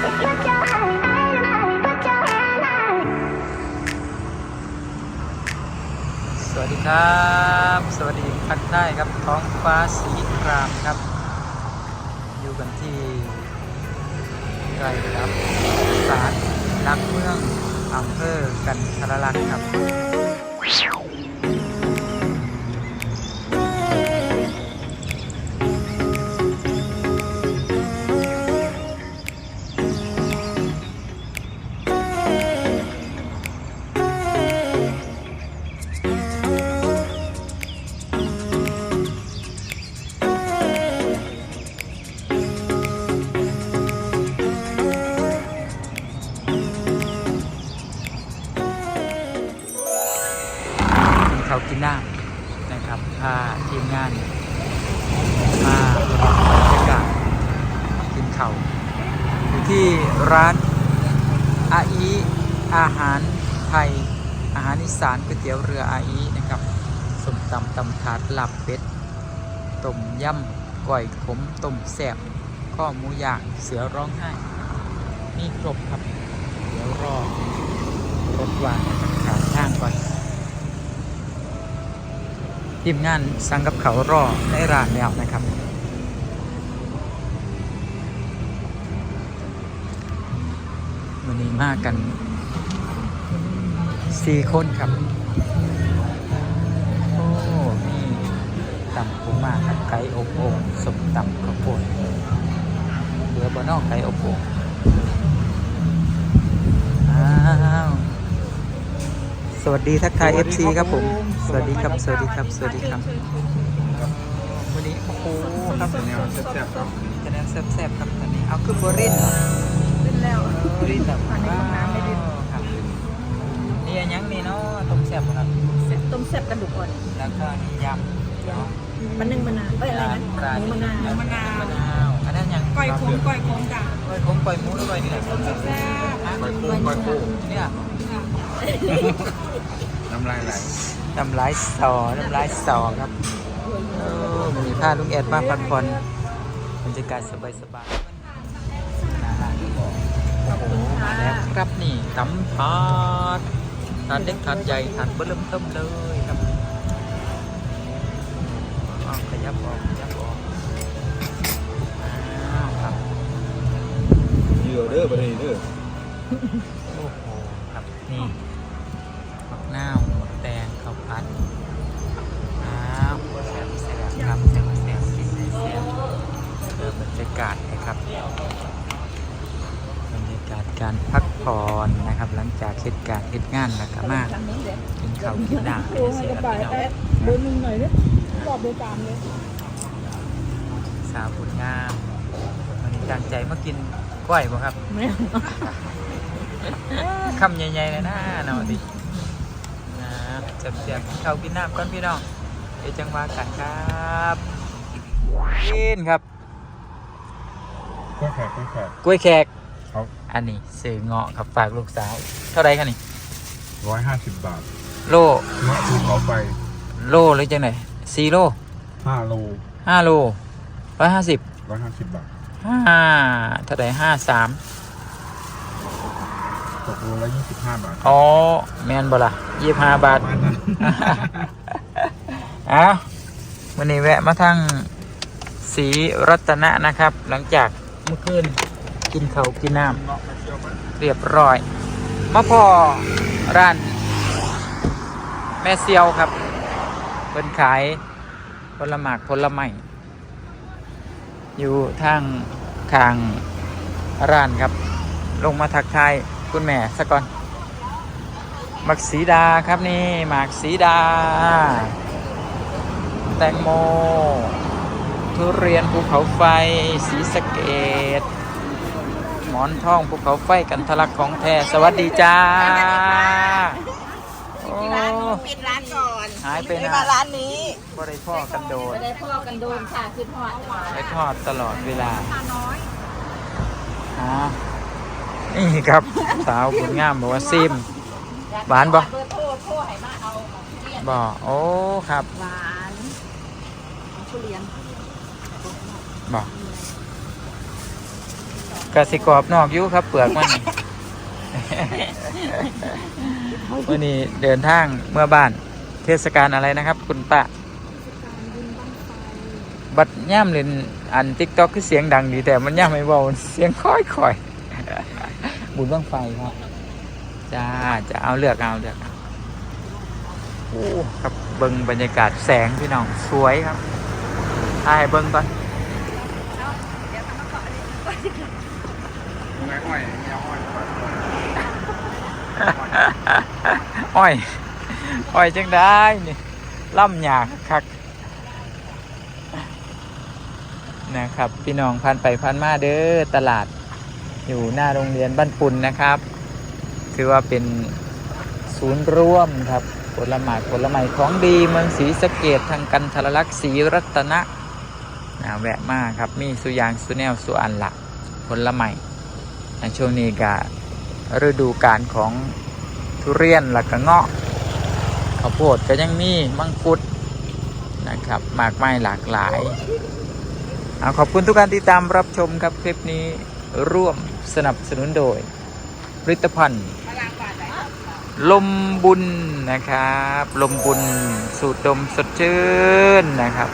สวัสดีครับ สวัสดีทักทายครับท้องฟ้าสีครามครับ อยู่กันที่ไกลครับศาลหลักเมืองอำเภอกันทรลักษณ์ครับ นะครับพาทีมงานมาบรรยากาศกินเข้าอยู่ที่ร้านอาอีอาหารไทย อาหารอีสานก๋วยเตี๋ยวเรืออาอีนะครับสมตำตำถาดหลาบเป็ดต้มยำก้อยขมต้มแซ่บข้อมูย่างเสือร้องไห้นี่ครบครับ เดี๋ยวรอรถวางขาทางก่อน ทีมงานสั่งกับเขารอในร้านแล้วนะครับวันนี้มากันสี่คนครับ โอ้นี่ตำปูมาครับไก่อบโอ่งสมตำข้าวโพดเหลือบะนอกไก่อบโอ่งอ้าว สวัสดีทักทาย FC ครับผม สวัสดีครับ สวัสดีครับ สวัสดีครับ วันนี้โอ้โหครับแนวแซ่บๆครับคะแนนแซ่บๆครับตอนนี้ เอาคือบรินเหรอขึ้นแล้วบรินแบบอันนี้ของน้ำไม่ได้ครับนี่อันยังนี่เนาะต้มแซ่บครับต้มแซ่บกระดูกอ่อน แล้วก็นี่ยำเนาะมันนึ่งมะนาวเอ้ยอะไรนะปลาหมูมะนาวมะนาวมะนาวอันนั้นยังก้อยโค้งก้อยโค้งจ้ะก้อยผมก้อยหมูหรือก้อยเนื้อต้มแซ่บก้อยคู่ก้อยคู่เนี่ย น้ำลายไหลน้ำลายสอน้ำลายสอครับเออมีผ้าลุงแอดมาพักผ่อนบรรยากาศสบายๆนะฮะโอ้โหมาแล้วครับนี่ตำถาดถาดเล็กถาดใหญ่ถาดเบิ่มเทิมเลยครับอ้าวขยับออกขยับออกอ้าวครับเยอะเด้อประเดี๋ยวเด้อาวผัดอ้าวแซ่บแซ่บครับแซ่บแซ่บกินได้แซ่บเพื่อบรรยากาศนะครับ บรรยากาศการพักผ่อนนะครับ หลังจากเหตุการณ์เหตุงานแล้วก็มากินข้าวกินน้ำเสียครับพี่น้องเบอร์หนึ่งหน่อยดิรอบเบอร์สามเลยสาวผลงามวันนี้ตั้งใจมากินกล้วยบ่ครับไม่คำใหญ่ๆเลยนะเนาะดิ นะเจ็บๆกินข้าวกินน้ำก่อนพี่น้องเดี๋ยวจังหวะกันครับกินครับก้อยแขกก้อยแขก กล้วยแขกครับ อันนี้ซื้อเงาะครับฝากลูกสาว เท่าไรคะนี่ ร้อยห้าสิบบาทโลเงาะภูเขาไฟโลหรือจังไหนสี่โลห้าโลห้าโลร้อยห้าสิบร้อยห้าสิบบาทห้าเท่าไรห้าสาม ตกโลละยี่สิบห้าบาทอ๋อแมนบ่ล่ะยี่ห้าบาทประมาณนั้นเอาวันนี้แวะมาทางสีรัตนะนะครับ หลังจากเมื่อคืนกินเขาวกินน้เงาะมาเชียวมันำเรียบร้อยมาพอร้าน แม่เซียวครับเป็นขายผลหมากผลไม้อยู่ทางทางร้านครับ ลงมาทักทาย คุณแม่สักก่อนหมักสีดาครับนี่หมากสีดา แตงโม ทุเรียนภูเขาไฟ สีสะเกต หมอนทองภูเขาไฟกันทะลักของแท้สวัสดีจ้าโอ้ร้านปิดร้านก่อนหายไปไม่นานมาร้านนี้บ่ได้พ่อกันโดน ไม่ได้พ่อกันโดนค่ะคือทอดได้ทอดตลอดเวลาปลาน้อยอ่า นี่ครับ สาวผลงามบอกว่าซิม หวานบ่ เบอร์โทรโทรให้มาเอาของทุเรียนบ่โอ้ครับหวานของทุเรียนบ่กสิกรอบนอกอยู่ครับ เปลือกมันนี่วันนี้เดินทางเมื่อบ้าน เทศกาลอะไรนะครับ คุณป้าบัดย่ำเล่นอันติ๊กต็อกคือเสียงดังดีแต่มันย่ำไม่เบาเสียงค่อยค่อยๆ บุญบ้างไฟครับจ้าจะเอาเลือกเอาเลือกเอาโอ้ครับเบิ้งบรรยากาศแสงพี่น้องสวยครับถ่ายให้เบิ้งก่อนไงห้อยเงี้ยห้อยอ้อยอ้อยจังได้นี่ล่ำหยาคักๆนะครับ พี่น้องพันไปพันมาเด้อตลาด อยู่หน้าโรงเรียนบ้านปุ่นนะครับ ถือว่าเป็นศูนย์ร่วมครับผลไม้ผลไม้ของดีเมืองศรีสะเกดทางกันทรลักษณ์ศรีรัตนะนะแวะมากครับ มีสุยางสุแนวสุอันละผลไม้ในช่วงนี้ก็ฤดูกาลของทุเรียนและก็เงาะข้าวโพดก็ยังมีมังคุดนะครับมากมายหลากหลายเอาขอบคุณทุกการติดตามรับชมครับคลิปนี้ร่วม สนับสนุนโดยผลิตภัณฑ์ ลมบุญนะครับ ลมบุญสูตรดมสดชื่นนะครับ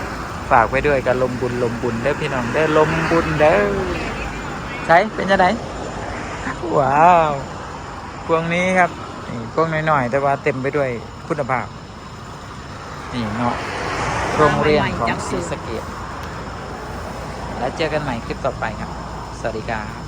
ฝากไว้ด้วยกับลมบุญลมบุญเด้อพี่น้องเด้อลมบุญเด้อใช่เป็นยังไงว้าวพวงนี้ครับนี่พวงน้อยๆ แต่ว่าเต็มไปด้วยคุณภาพ นี่เนาะโรงเรียนของศรีสะเกดแล้วเจอกันใหม่คลิปต่อไปครับ สวัสดีครับ